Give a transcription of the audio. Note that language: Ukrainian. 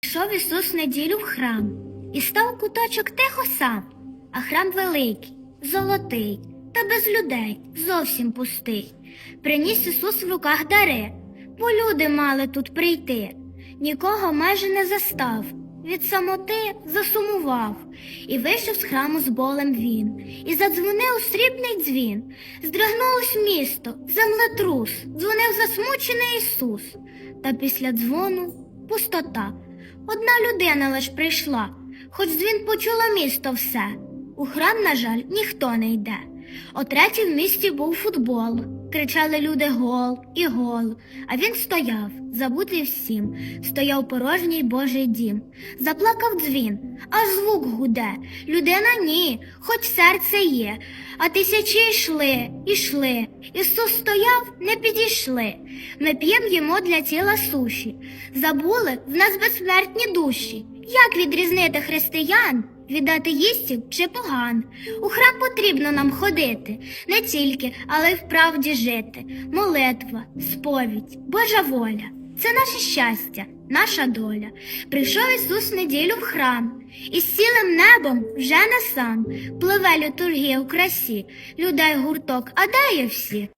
Пішов Ісус неділю в храм, і став куточок тихо сам, а храм великий, золотий, та без людей зовсім пустий. Приніс Ісус в руках дари, бо люди мали тут прийти. Нікого майже не застав, від самоти засумував, і вийшов з храму з болем він, і задзвонив срібний дзвін. Здригнулось місто, землетрус, дзвонив засмучений Ісус. Та після дзвону пустота. Одна людина лиш прийшла, хоч дзвін почуло місто все. У храм, на жаль, ніхто не йде. О третій в місті був футбол. Кричали люди гол і гол. А він стояв, забутий всім, стояв порожній Божий дім. Заплакав дзвін, аж звук гуде. Людина ні, хоч серце є. А тисячі йшли, ішли. Ісус стояв, не підійшли. Ми п'єм їмо для тіла суші. Забули в нас безсмертні душі. Як відрізнити християн? від атеїстів чи поган. У храм потрібно нам ходити, не тільки, але й вправді жити. Молитва, сповідь, Божа воля. Це наше щастя, наша доля. Прийшов Ісус в неділю в храм, і з цілим небом вже не сам. Пливе літургія у красі, людей гурток, а дає всі?